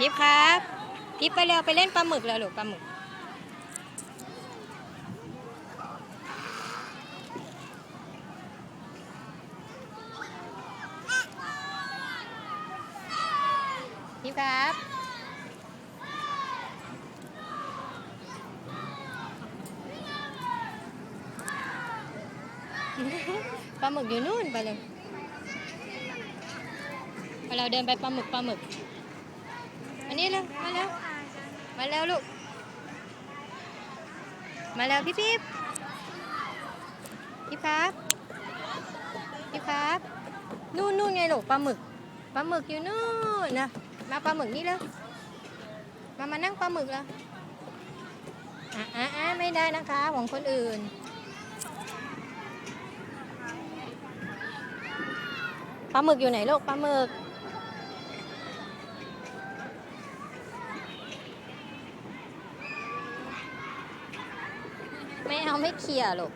ทิพครับ ทิพไปเร็วไปเล่นปลาหมึกแล้วลูกปลาหมึก ทิพครับ ปลาหมึกอยู่นู่นไปเลยเราเดินไปปลาหมึกปลาหมึก นี้เร็วมาแล้วมาแล้วลูก มาแล้วพี่พี่พี่ครับพี่ครับนู่นนู่นไงลูกปลาหมึกปลาหมึกอยู่นู่นนะมาปลาหมึกนี่แล้วมามานั่งปลาหมึกแล้วอะอะอะไม่ได้นะคะของคนอื่นปลาหมึกอยู่ไหนลูกปลาหมึก ไม่เอาไม่เคลียร์ลูก